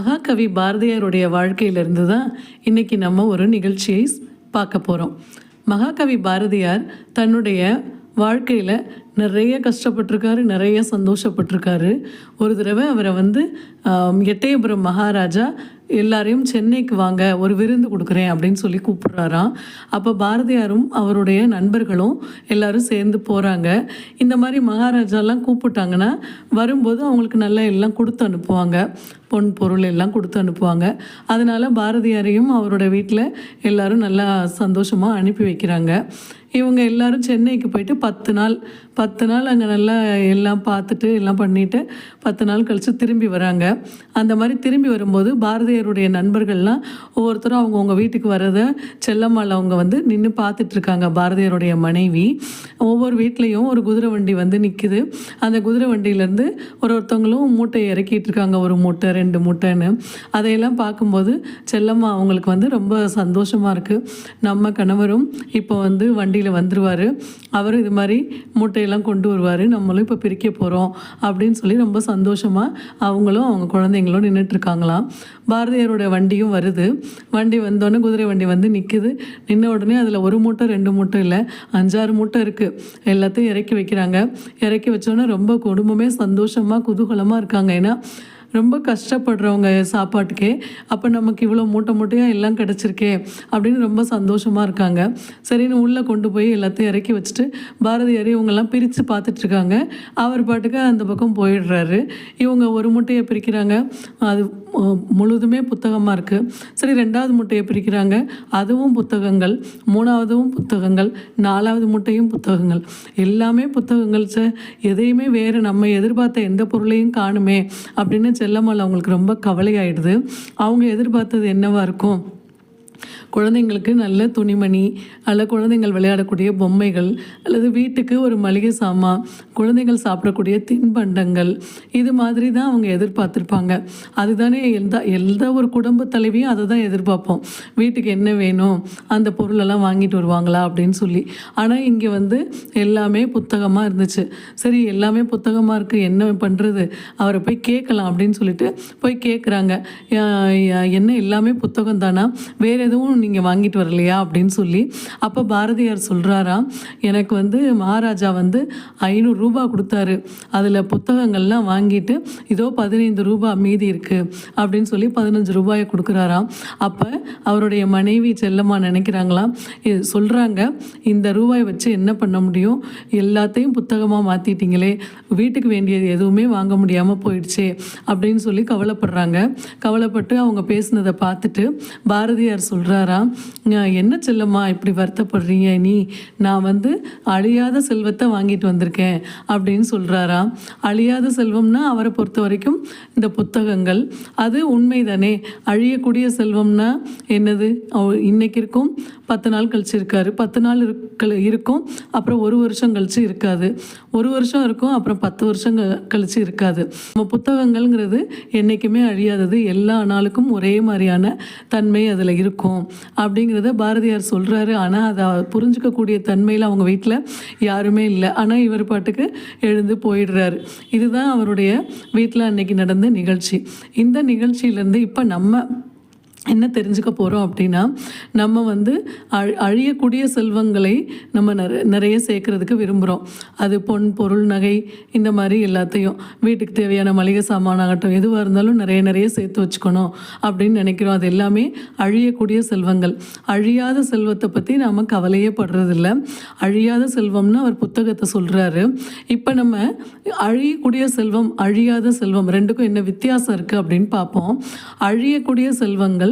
மகாகவி பாரதியாருடைய வாழ்க்கையிலிருந்து தான் இன்னைக்கு நம்ம ஒரு நிகழ்ச்சியை பார்க்க போகிறோம் மகாகவி பாரதியார் தன்னுடைய வாழ்க்கையில் நிறைய கஷ்டப்பட்டிருக்காரு நிறைய சந்தோஷப்பட்டிருக்காரு. ஒரு தடவை அவரை வந்து எட்டயபுரம் மகாராஜா எல்லாரையும் சென்னைக்கு வாங்க ஒரு விருந்து கொடுக்குறேன் அப்படின்னு சொல்லி கூப்பிட்றாராம். அப்போ பாரதியாரும் அவருடைய நண்பர்களும் எல்லாரும் சேர்ந்து போகிறாங்க இந்த மாதிரி மகாராஜாலாம் கூப்பிட்டாங்கன்னா வரும்போது அவங்களுக்கு நல்லா எல்லாம் கொடுத்து அனுப்புவாங்க. பொன் பொருள் எல்லாம் கொடுத்து அனுப்புவாங்க. அதனால் பாரதியாரையும் அவரோட வீட்டில் எல்லாரும் நல்லா சந்தோஷமாக அனுப்பி வைக்கிறாங்க. இவங்க எல்லாரும் சென்னைக்கு போயிட்டு பத்து நாள் பத்து நாள் அங்கே நல்லா எல்லாம் பார்த்துட்டு எல்லாம் பண்ணிவிட்டு பத்து நாள் கழித்து திரும்பி வராங்க. அந்த மாதிரி திரும்பி வரும்போது பாரதியாருடைய நண்பர்கள்லாம் ஒவ்வொருத்தரும் அவங்கவுங்க வீட்டுக்கு வரத செல்லம்மாள் அவங்க வந்து நின்று பார்த்துட்ருக்காங்க பாரதியாருடைய மனைவி. ஒவ்வொரு வீட்லேயும் ஒரு குதிரை வண்டி வந்து நிற்குது அந்த குதிரை வண்டியிலேருந்து ஒரு ஒருத்தவங்களும் மூட்டையை இறக்கிட்டு இருக்காங்க. ஒரு மூட்டை ரெண்டு மூட்டைன்னு. அதையெல்லாம் பார்க்கும்போது செல்லம்மா அவங்களுக்கு வந்து ரொம்ப சந்தோஷமாக இருக்குது நம்ம கணவரும் இப்போ வந்து வண்டியில் வந்துருவார். அவர் இது மாதிரி மூட்டையெல்லாம் கொண்டு வருவார். நம்மளும் இப்போ பிரிக்க போகிறோம் அப்படின்னு சொல்லி ரொம்ப சந்தோஷமாக அவங்களும் அவங்க குழந்தைங்களும் நின்றுட்டு இருக்காங்களாம். பாரதியாரோட வண்டியும் வருது. வண்டி வந்தோடனே குதிரை வண்டி வந்து நிற்குது நின்ன உடனே அதில் ஒரு மூட்டை ரெண்டு மூட்டை இல்லை அஞ்சாறு மூட்டை இருக்குது எல்லாத்தையும் இறக்கி வைக்கிறாங்க. இறக்கி வச்சோன்னே ரொம்ப குடும்பமே சந்தோஷமாக குதூகலமாக இருக்காங்க. ஏன்னா ரொம்ப கஷ்டப்படுறவங்க சாப்பாட்டுக்கே. அப்போ நமக்கு இவ்வளோ மூட்டை மூட்டையாக எல்லாம் கிடச்சிருக்கே அப்படின்னு ரொம்ப சந்தோஷமாக இருக்காங்க. சரின்னு உள்ளே கொண்டு போய் எல்லாத்தையும் இறக்கி வச்சுட்டு பாரதியார் இவங்கெல்லாம் பிரித்து பார்த்துட்ருக்காங்க அவர் பாட்டுக்கு அந்த பக்கம் போயிடுறாரு. இவங்க ஒரு மூட்டையை பிரிக்கிறாங்க. அது முழுதுமே புத்தகமாக இருக்குது சரி ரெண்டாவது மூட்டையை பிரிக்கிறாங்க. அதுவும் புத்தகங்கள். மூணாவதும் புத்தகங்கள். நாலாவது மூட்டையும் புத்தகங்கள். எல்லாமே புத்தகங்கள் ச எதையுமே வேறு நம்ம எதிர்பார்த்த எந்த பொருளையும் காணுமே அப்படின்னு செல்லம்மாள் அவங்களுக்கு ரொம்ப கவலையாயிடுது. அவங்க எதிர்பார்த்தது என்னவாக இருக்கும்? குழந்தைங்களுக்கு நல்ல துணிமணி அல்ல குழந்தைங்கள் விளையாடக்கூடிய பொம்மைகள் அல்லது வீட்டுக்கு ஒரு மளிகை சாமான் குழந்தைகள் சாப்பிடக்கூடிய தின்பண்டங்கள் இது மாதிரி தான் அவங்க எதிர்பார்த்துருப்பாங்க. அதுதானே எந்த எந்த ஒரு குடும்ப தலைவியும் அதை தான் எதிர்பார்ப்போம். வீட்டுக்கு என்ன வேணும் அந்த பொருளெல்லாம் வாங்கிட்டு வருவாங்களா அப்படின்னு சொல்லி. ஆனால் இங்கே வந்து எல்லாமே புத்தகமாக இருந்துச்சு. சரி எல்லாமே புத்தகமாக இருக்குது என்ன பண்ணுறது அவரை போய் கேட்கலாம் அப்படின்னு சொல்லிட்டு போய் கேட்குறாங்க என்ன எல்லாமே புத்தகம் தானா வேறு எதுவும் நீங்கள் வாங்கிட்டு வரலையா அப்படின்னு சொல்லி அப்போ பாரதியார் சொல்கிறாராம் எனக்கு வந்து மகாராஜா வந்து ஐநூறுரூபா கொடுத்தாரு. அதில் புத்தகங்கள்லாம் வாங்கிட்டு இதோ பதினைந்து ரூபா மீதி இருக்குது அப்படின்னு சொல்லி பதினஞ்சு ரூபாயை கொடுக்குறாராம் அப்போ அவருடைய மனைவி செல்லம்மா நினைக்கிறாங்களாம் சொல்கிறாங்க இந்த ரூபாய் வச்சு என்ன பண்ண முடியும்? எல்லாத்தையும் புத்தகமாக மாற்றிட்டீங்களே வீட்டுக்கு வேண்டியது எதுவுமே வாங்க முடியாமல் போயிடுச்சே அப்படின்னு சொல்லி கவலைப்படுறாங்க. கவலைப்பட்டு அவங்க பேசுனதை பார்த்துட்டு பாரதியார் சொல்கிறாராம் என்ன செல்லம்மா இப்படி வருத்தப்படுறீங்க? நீ நான் வந்து அழியாத செல்வத்தை வாங்கிட்டு வந்திருக்கேன் அப்படின்னு சொல்கிறாராம் அழியாத செல்வம்னா அவரை பொறுத்த வரைக்கும் இந்த புத்தகங்கள். அது உண்மைதானே? அழியக்கூடிய செல்வம்னா என்னது? இன்னைக்கு இருக்கும் பத்து நாள் கழிச்சு இருக்காரு. பத்து நாள் இருக்க இருக்கும். அப்புறம் ஒரு வருஷம் கழிச்சு இருக்காது. ஒரு வருஷம் இருக்கும் அப்புறம் பத்து வருஷம் க- கழிச்சு இருக்காது. நம்ம புத்தகங்கள்ங்கிறது என்றைக்குமே அழியாதது. எல்லா நாளுக்கும் ஒரே மாதிரியான தன்மை அதில் இருக்கும். அப்படிங்கிறத பாரதியார் சொல்கிறாரு ஆனால் அதை புரிஞ்சுக்கக்கூடிய தன்மையில் அவங்க வீட்டில் யாருமே இல்லை. ஆனால் இவர் பாட்டுக்கு எழுந்து போயிடுறாரு. இதுதான் அவருடைய வீட்டில் அன்னைக்கு நடந்த நிகழ்ச்சி. இந்த நிகழ்ச்சியிலேருந்து இப்போ நம்ம என்ன தெரிஞ்சுக்க போகிறோம் அப்படின்னா நம்ம வந்து அழ் அழியக்கூடிய செல்வங்களை நம்ம நிற நிறைய சேர்க்கறதுக்கு விரும்புகிறோம் அது பொன் பொருள் நகை இந்த மாதிரி எல்லாத்தையும். வீட்டுக்கு தேவையான மளிகை சாமானாகட்டும் எதுவாக இருந்தாலும் நிறைய நிறைய சேர்த்து வச்சுக்கணும் அப்படின்னு நினைக்கிறோம். அது எல்லாமே அழியக்கூடிய செல்வங்கள். அழியாத செல்வத்தை பற்றி நாம் கவலையே படுறதில்ல. அழியாத செல்வம்னு அவர் புத்தகத்தை சொல்கிறாரு இப்போ நம்ம அழியக்கூடிய செல்வம் அழியாத செல்வம் ரெண்டுக்கும் என்ன வித்தியாசம் இருக்குது அப்படின்னு பார்ப்போம். அழியக்கூடிய செல்வங்கள்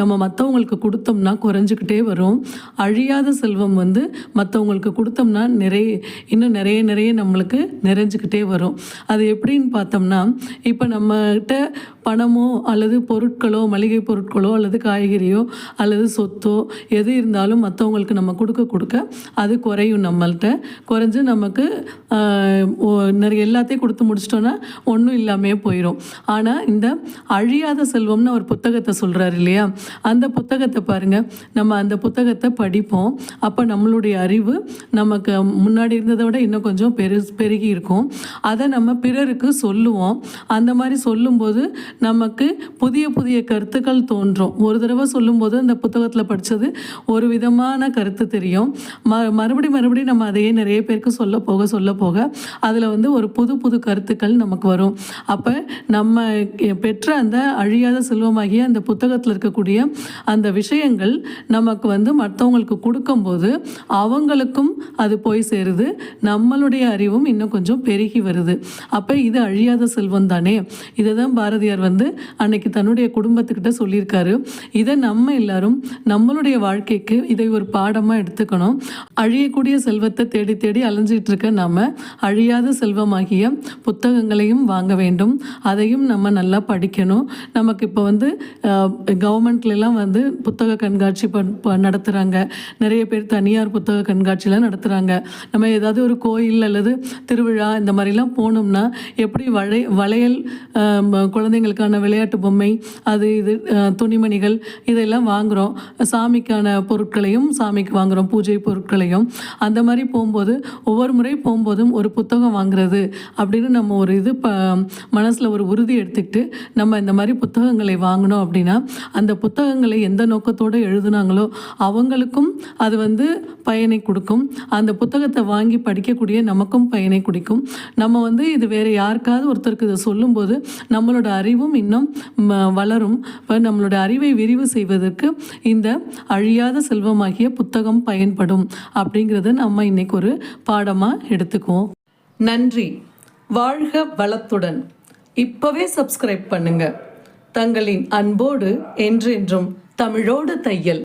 நம்ம மற்றவங்களுக்கு கொடுத்தோம்னா குறைஞ்சிக்கிட்டே வரும். அழியாத செல்வம் வந்து மற்றவங்களுக்கு கொடுத்தோம்னா நிறைய இன்னும் நிறைய நிறைய நம்மளுக்கு நிறைஞ்சிக்கிட்டே வரும். அது எப்படின்னு பார்த்தோம்னா இப்போ நம்மகிட்ட பணமோ அல்லது பொருட்களோ மளிகை பொருட்களோ அல்லது காய்கறியோ அல்லது சொத்தோ எது இருந்தாலும் மற்றவங்களுக்கு நம்ம கொடுக்க கொடுக்க அது குறையும் நம்மள்கிட்ட குறைஞ்சு நமக்கு நிறைய எல்லாத்தையும் கொடுத்து முடிச்சிட்டோன்னா ஒன்றும் இல்லாமே போயிடும் ஆனால் இந்த அழியாத செல்வம்னு அவர் புத்தகத்தை சொல்கிறாரு இல்லையா? அந்த புத்தகத்தை பாருங்கள் நம்ம அந்த புத்தகத்தை படிப்போம். அப்போ நம்மளுடைய அறிவு நமக்கு முன்னாடி இருந்ததை விட இன்னும் கொஞ்சம் பெரு பெருகி இருக்கும். அதை நம்ம பிறருக்கு சொல்லுவோம். அந்த மாதிரி சொல்லும்போது நமக்கு புதிய புதிய கருத்துக்கள் தோன்றும். ஒரு தடவை சொல்லும்போது அந்த புத்தகத்தில் படித்தது ஒரு விதமான கருத்து தெரியும். ம மறுபடி மறுபடியும் நம்ம அதையே நிறைய பேருக்கு சொல்ல போக சொல்ல போக அதில் வந்து ஒரு புது புது கருத்துக்கள் நமக்கு வரும். அப்போ நம்ம பெற்ற அந்த அழியாத செல்வமாகிய அந்த புத்தகத்தில் இருக்கக்கூடிய அந்த விஷயங்கள் நமக்கு வந்து மற்றவங்களுக்கு கொடுக்கும்போது அவங்களுக்கும் அது போய் சேருது. நம்மளுடைய அறிவும் இன்னும் கொஞ்சம் பெருகி வருது. அப்போ இது அழியாத செல்வம் தானே? இதை தான் பாரதியார் வந்து அன்னைக்கு தன்னுடைய குடும்பத்துக்கிட்ட சொல்லியிருக்காரு. இதை நம்ம எல்லாரும் நம்மளுடைய வாழ்க்கைக்கு இதை ஒரு பாடமாக எடுத்துக்கணும். அழியக்கூடிய செல்வத்தை தேடி தேடி அலைஞ்சிட்டு இருக்க நாம் அழியாத செல்வமாகிய புத்தகங்களையும் வாங்க வேண்டும். அதையும் நம்ம நல்லா படிக்கணும். நமக்கு இப்போ வந்து கவர்மெண்ட் எல்லாம் வந்து புத்தக கண்காட்சி பண் ப- நடத்துகிறாங்க நிறைய பேர் தனியார் புத்தக கண்காட்சிலாம் நடத்துகிறாங்க நம்ம ஏதாவது ஒரு கோயில் அல்லது திருவிழா இந்த மாதிரிலாம் போனோம்னா எப்படி வளை வளையல் குழந்தைங்களுக்கான விளையாட்டு பொம்மை அது இது துணிமணிகள் இதெல்லாம் வாங்குகிறோம் சாமிக்கான பொருட்களையும் சாமிக்கு வாங்குகிறோம் பூஜை பொருட்களையும். அந்த மாதிரி போகும்போது ஒவ்வொரு முறை போகும்போதும் ஒரு புத்தகம் வாங்குறது அப்படின்னு நம்ம ஒரு இது ப மனசில் ஒரு உறுதி எடுத்துக்கிட்டு நம்ம இந்த மாதிரி புத்தகங்களை வாங்கினோம் அப்படின்னா அந்த புத்தகங்களை எந்த நோக்கத்தோடு எழுதுனாங்களோ அவங்களுக்கும் அது வந்து பயனை கொடுக்கும். அந்த புத்தகத்தை வாங்கி படிக்கக்கூடிய நமக்கும் பயனை கொடுக்கும். நம்ம வந்து இது வேறு யாருக்காவது ஒருத்தருக்கு இதை சொல்லும்போது நம்மளோட அறிவும் இன்னும் ம, வளரும். இப்போ நம்மளோட அறிவை விரிவு செய்வதற்கு இந்த அழியாத செல்வமாகிய புத்தகம் பயன்படும் அப்படிங்கிறத நம்ம இன்னைக்கு ஒரு பாடமாக எடுத்துக்குவோம். நன்றி. வாழ்க வளத்துடன். இப்போவே சப்ஸ்கிரைப் பண்ணுங்கள் தங்களின் அன்போடு என்றென்றும் தமிழோடு தையல்.